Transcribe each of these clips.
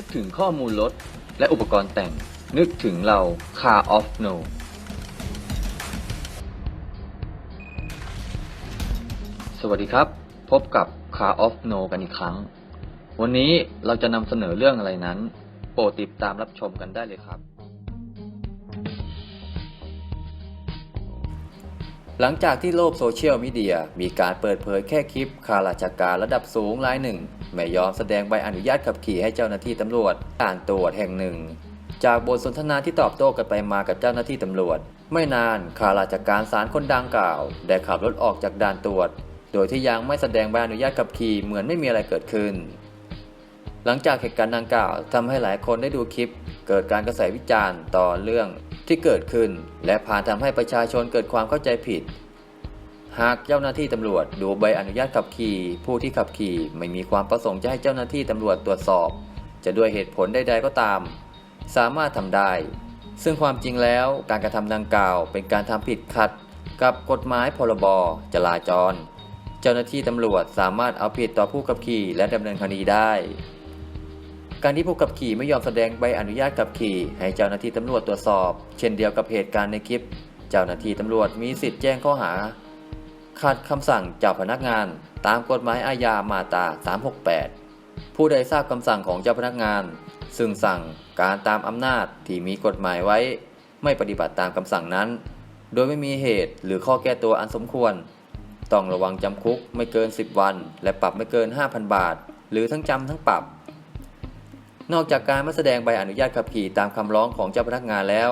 นึกถึงข้อมูลรถและอุปกรณ์แต่ง นึกถึงเรา Car of No สวัสดีครับ พบกับ Car of No กันอีกครั้ง วันนี้เราจะนำเสนอเรื่องอะไรนั้น โปรดติดตามรับชมกันได้เลยครับ หลังจากที่โลกโซเชียลมีเดียมีการเปิดเผยแค่คลิปข้าราชการระดับสูงรายหนึ่ง ไม่ยอมแสดงใบอนุญาตขับขี่ให้เจ้าหน้าที่ตำรวจด่านตรวจแห่งหนึ่ง จากบทสนทนาที่ตอบโต้กันไปมากับเจ้าหน้าที่ตำรวจ ไม่นานข้าราชการศาลคนดังกล่าว ได้ขับรถออกจากด่านตรวจ โดยที่ยังไม่แสดงใบอนุญาตขับขี่เหมือนไม่มีอะไรเกิดขึ้น หลังจากเหตุการณ์ดังกล่าวทำให้หลายคนได้ดูคลิป เกิดการกระแสวิจารณ์ต่อเรื่อง ที่เกิดขึ้น และพานทำให้ประชาชนเกิดความเข้าใจผิด หากเจ้าหน้าที่ตำรวจดูใบอนุญาตขับขี่ ผู้ที่ขับขี่ไม่มีความประสงค์จะให้เจ้าหน้าที่ตำรวจตรวจสอบ จะด้วยเหตุผลใดๆก็ตาม สามารถทำได้ ซึ่งความจริงแล้วการกระทำดังกล่าว เป็นการทำผิดขัด กับกฎหมายพรบจราจร เจ้าหน้าที่ตำรวจสามารถเอาผิดต่อผู้ขับขี่และดำเนินคดีได้ การที่ผู้ขับขี่ไม่ยอมแสดงใบอนุญาตขับขี่ ให้เจ้าหน้าที่ตำรวจตรวจสอบ เช่นเดียวกับเหตุการณ์ในคลิป เจ้าหน้าที่ตำรวจมีสิทธิ์แจ้งข้อหาขัดคำสั่งเจ้าพนักงาน ตามกฎหมายอาญามาตรา 368 ผู้ใดทราบคำสั่งของเจ้าพนักงาน ซึ่งสั่งการตามอำนาจที่มีกฎหมายไว้ ไม่ปฏิบัติตามคำสั่งนั้น โดยไม่มีเหตุหรือข้อแก้ตัวอันสมควร ต้องระวังจำคุกไม่เกิน 10 วัน และปรับไม่เกิน 5,000 บาท หรือทั้งจำทั้งปรับ นอกจากการไม่แสดงใบอนุญาตขับขี่ตามคำร้องของเจ้าพนักงานแล้ว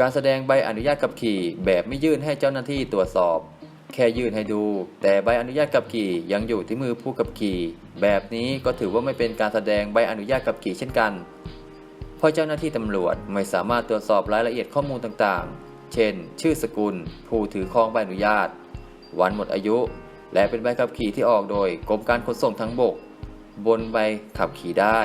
การแสดงใบอนุญาตขับขี่แบบไม่ยื่นให้เจ้าหน้าที่ตรวจสอบ แค่ยื่นให้ดู แต่ใบอนุญาตขับขี่ยังอยู่ที่มือผู้ขับขี่ แบบนี้ก็ถือว่าไม่เป็นการแสดงใบอนุญาตขับขี่เช่นกัน เพราะเจ้าหน้าที่ตำรวจไม่สามารถตรวจสอบรายละเอียดข้อมูลต่างๆ เช่น ชื่อสกุล ผู้ถือครองใบอนุญาต วันหมดอายุ และเป็นใบขับขี่ที่ออกโดยกรมการขนส่งทางบก บนใบขับขี่ได้